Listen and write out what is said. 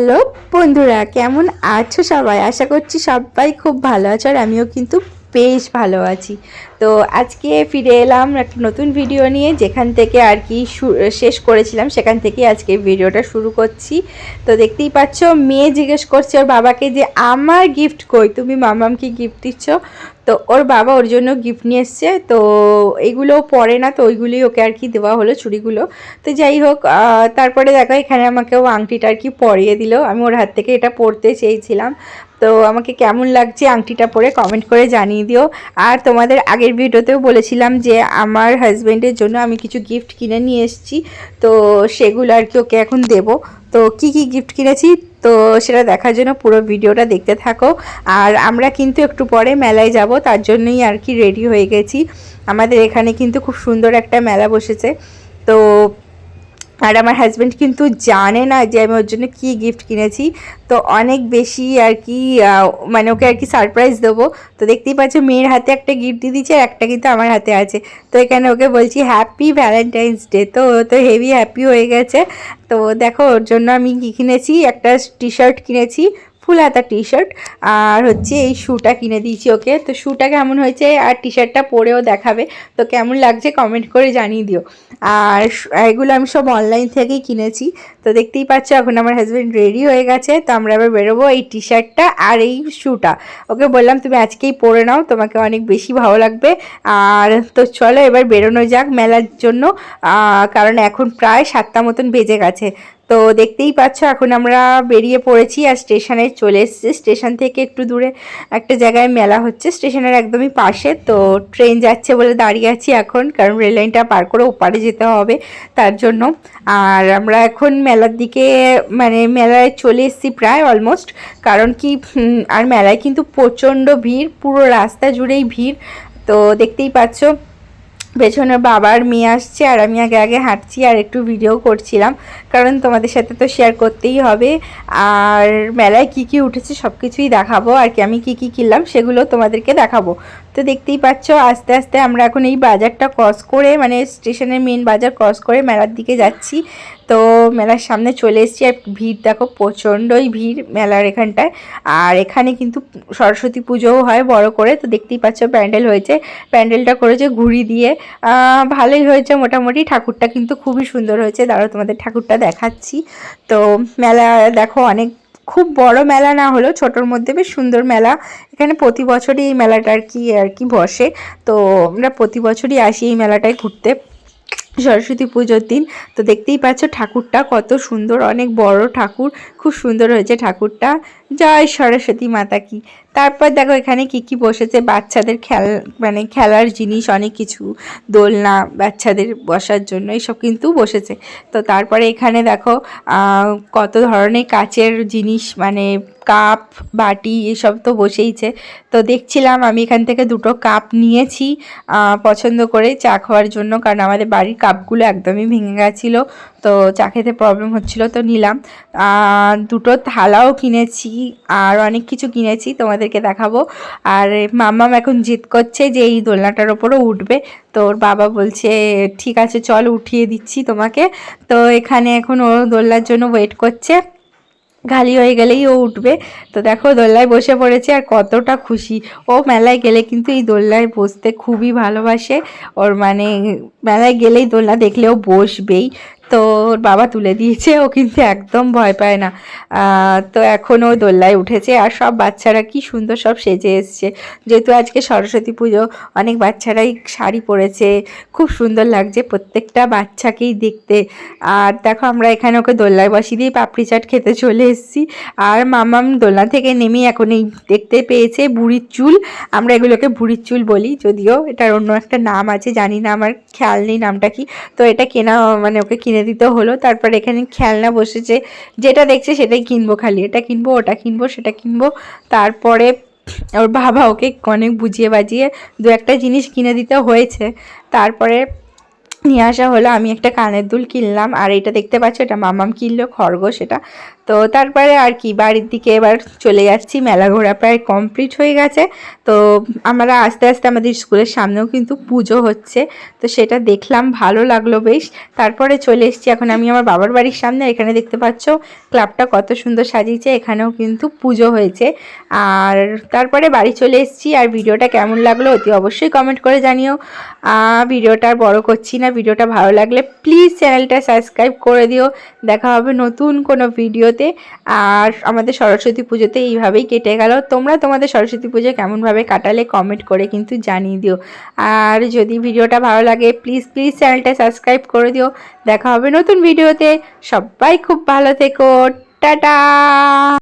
Hello বন্ধুরা কেমন আছো সবাই? আশা করছি সবাই খুব ভালো আছো আর আমিও কিন্তু বেশ ভালো আছি। তো আজকে ফিরে এলাম একটা নতুন ভিডিও নিয়ে, যেখান থেকে আর কি শেষ করেছিলাম, সেখান থেকে আজকে ভিডিওটা শুরু করছি। তো দেখতেই পাচ্ছ, মেয়ে জিজ্ঞেস করছে ওর বাবাকে যে, আমার গিফট কই? তুমি মামামকে গিফট দিচ্ছ? তো ওর বাবা ওর জন্য গিফট নিয়ে এসছে। তো এইগুলো পরে না, তো ওইগুলোই ওকে আর কি দেওয়া হলো চুড়িগুলো। তো যাই হোক তারপরে দেখো এখানে আমাকে ও আংটিটা আর কি পরিয়ে দিল। আমি ওর হাত থেকে এটা পরতে চেয়েছিলাম। তো আমাকে কেমন লাগছে আংটিটা পরে কমেন্ট করে জানিয়ে দিও। আর তোমাদের আগের ভিডিওতেও বলেছিলাম যে আমার হাজব্যান্ডের জন্য আমি কিছু গিফট কিনে নিয়ে এসেছি। তো সেগুলো আর কি ওকে এখন দেবো। তো কি কি গিফট কিনেছি? তো সেটা দেখার জন্য পুরো ভিডিওটা দেখতে থাকো। আর আমরা কিন্তু একটু পরে মেলায় যাব, তার জন্যই আর কি রেডি হয়ে গেছি। আমাদের এখানে কিন্তু খুব সুন্দর একটা মেলা বসেছে। তো আর আমার হাজব্যান্ড কিন্তু জানে না যে আমি ওর জন্য কী গিফট কিনেছি। তো অনেক বেশি আর কি মানে ওকে আর কি সারপ্রাইজ দেবো। তো দেখতেই পাচ্ছ মেয়ের হাতে একটা গিফট দিয়ে দিচ্ছে আর একটা কিন্তু আমার হাতে আছে। তো এখানে ওকে বলছি হ্যাপি ভ্যালেন্টাইন্স ডে তো ও তো হেভি হ্যাপি হয়ে গেছে। তো দেখো ওর জন্য আমি কী কিনেছি? একটা টি শার্ট কিনেছি। ফুল হাতা টি শার্ট আর হচ্ছে এই শ্যুটা কিনে দিয়েছি ওকে। তো শ্যুটা কেমন হয়েছে আর টি শার্টটা পরেও দেখাবে। তো কেমন লাগছে কমেন্ট করে জানিয়ে দিও। আর এগুলো আমি সব অনলাইন থেকেই কিনেছি। তো দেখতেই পাচ্ছ এখন আমার হাজব্যান্ড রেডি হয়ে গেছে। তো আমরা এবার বেরোবো এই টি শার্টটা আর এই শ্যুটা ওকে বললাম, তুমি আজকেই পরে নাও, তোমাকে অনেক বেশি ভালো লাগবে। আর তো চলো এবার বেরোনো যাক মেলার জন্য। কারণ এখন প্রায় সাতটা মতন বেজে গেছে। তো দেখতেই পাচ্ছ, এখন আমরা বেরিয়ে পড়েছি আর স্টেশনে চলে এসেছি। স্টেশন থেকে একটু দূরে একটা জায়গায় মেলা হচ্ছে। স্টেশনের একদমই পাশে, তো ট্রেন যাচ্ছে বলে দাঁড়িয়ে আছি এখন, কারণ রেল লাইনটা পার করে ওপারে যেতে হবে তার জন্য। আর আমরা এখন মেলার দিকে মানে মেলায় চলে এসেছি প্রায় অলমোস্ট কারণ কি আর মেলায় কিন্তু প্রচণ্ড ভিড়, পুরো রাস্তা জুড়েই ভিড়। তো দেখতেই পাচ্ছ পেছনে বাবার মেয়ে আসছে আর আমি আগে আগে হাঁটছি আর একটু ভিডিও করছিলাম। কারণ তোমাদের সাথে তো শেয়ার করতেই হবে। আর মেলায় কি কি উঠেছে সব কিছুই দেখাবো। আর কি আমি কি কি কিনলাম সেগুলো তোমাদেরকে দেখাবো। তো দেখতেই পাচ্ছ, আস্তে আস্তে আমরা এখন এই বাজারটা ক্রস করে মানে স্টেশনের মেন বাজার ক্রস করে মেলার দিকে যাচ্ছি। তো মেলার সামনে চলে এসেছি আর ভিড় দেখো, প্রচণ্ডই ভিড় মেলার এখানটায়। আর এখানে কিন্তু সরস্বতী পুজোও হয় বড় করে, তো দেখতেই পাচ্ছ প্যান্ডেল হয়েছে। প্যান্ডেলটা করেছে ঘুড়ি দিয়ে। ভালোই হয়েছে মোটামুটি, ঠাকুরটা কিন্তু খুবই সুন্দর হয়েছে। দাঁড়াও, তোমাদের ঠাকুরটা দেখাচ্ছি। তো মেলা দেখো, অনেক খুব বড় মেলা না হলেও ছোটোর মধ্যে বেশ সুন্দর মেলা। এখানে প্রতি বছরই এই মেলাটা আর কি আর কি বসে। তো আমরা প্রতি বছরই আসি এই মেলাটায় ঘুরতে। সরস্বতী পুজোর দিন। তো দেখতেই পাচ্ছ ঠাকুরটা কত সুন্দর অনেক বড় ঠাকুর। খুব সুন্দর হয়েছে ঠাকুরটা। জয় সরস্বতী মাতা কি। তারপর দেখো এখানে কি কি বসেছে, বাচ্চাদের খেল মানে খেলার জিনিস, অনেক কিছু। দোলনা, বাচ্চাদের বসার জন্য, এইসব কিন্তু বসেছে। তো তারপরে এখানে দেখো কত ধরনের কাচের জিনিস মানে কাপ, বাটি, এসব তো বসেইছে। তো দেখছিলাম আমি এখান থেকে দুটো কাপ নিয়েছি পছন্দ করে চা খাওয়ার জন্য, কারণ আমাদের বাড়ির কাপগুলো একদমই ভেঙে গেছিল। তো চা খেতে প্রবলেম হচ্ছিল, তো নিলাম। দুটো থালাও কিনেছি, আর অনেক কিছু কিনেছি, তোমাদেরকে দেখাবো। আর মাম্মাম এখন জিদ করছে যে এই দোলনাটার ওপরও উঠবে। তো ওর বাবা বলছে, ঠিক আছে, চল উঠিয়ে দিচ্ছি তোমাকে। তো এখানে এখন ও দোলনার জন্য ওয়েট করছে। খালি হয়ে গেলেই ও উঠবে। তো দেখো, দোলনায় বসে পড়েছে, আর কতটা খুশি। ও মেলায় গেলে কিন্তু এই দোলনায় বসতে খুবই ভালোবাসে। ওর মানে মেলায় গেলেই দোলনা দেখলেও বসবেই। তো ওর বাবা তুলে দিয়েছে, ও কিন্তু একদম ভয় পায় না। তো এখন ও দোলনায় উঠেছে আর সব বাচ্চারা কি সুন্দর সব সেজে এসছে। যেহেতু আজকে সরস্বতী পুজো, অনেক বাচ্চারাই শাড়ি পরেছে, খুব সুন্দর লাগছে প্রত্যেকটা বাচ্চাকেই দেখতে। আর দেখো আমরা এখানে ওকে দোলনায় বসিয়ে দিয়ে পাপড়ি চাট খেতে চলে এসেছি। আর মামাম দোলনা থেকে নেমেই এখন এই দেখতে পেয়েছে বুড়ির চুল। আমরা এগুলোকে বুড়ির চুল বলি, যদিও এটার অন্য একটা নাম আছে, জানি না আমার খেয়াল নেই নামটা কি। তো এটা কেনা মানে ওকে কিনে দিতে হলো। তারপর এখানে খেলনা বসেছে। যেটা দেখছে সেটাই কিনবো খালি। এটা কিনবো, ওটা কিনবো, সেটা কিনবো। তারপরে ওর বাবা ওকে অনেক বুঝিয়ে বাজিয়ে দু একটা জিনিস কিনে দিতে হয়েছে। তারপরে নিয়ে আসা হলো। আমি একটা কানের দুল কিনলাম। আর এটা দেখতে পাচ্ছ? এটা মামাম কিনলো, খরগোশ এটা। তো তারপরে আর কি, বাড়ির দিকে এবার চলে যাচ্ছি। মেলা ঘোরা প্রায় কমপ্লিট হয়ে গেছে। তো আমরা আস্তে আস্তে আমাদের স্কুলের সামনেও কিন্তু পুজো হচ্ছে। তো সেটা দেখলাম, ভালো লাগল বেশ। তারপরে চলে এসেছি এখন আমি আমার বাবার বাড়ির সামনে। এখানে দেখতে পাচ্ছ, ক্লাবটা কত সুন্দর সাজিয়েছে। এখানেও কিন্তু পুজো হয়েছে। আর তারপরে বাড়ি চলে এসেছি। আর ভিডিওটা কেমন লাগল অতি অবশ্যই কমেন্ট করে জানিও। ভিডিওটা আর বড় করছি না। ভিডিওটা ভালো লাগলে প্লিজ চ্যানেলটা সাবস্ক্রাইব করে দিও। দেখা হবে নতুন কোনো ভিডিওতে আর আমাদের সরস্বতী পুজোতে এইভাবেই কেটে গেল। তোমরা তোমাদের সরস্বতী পুজো কেমনভাবে কাটালে কমেন্ট করে কিন্তু জানিয়ে দিও। আর যদি ভিডিওটা ভালো লাগে প্লিজ প্লিজ চ্যানেলটা সাবস্ক্রাইব করে দিও। দেখা হবে নতুন ভিডিওতে। সবাই খুব ভালো থেকো। টাটা!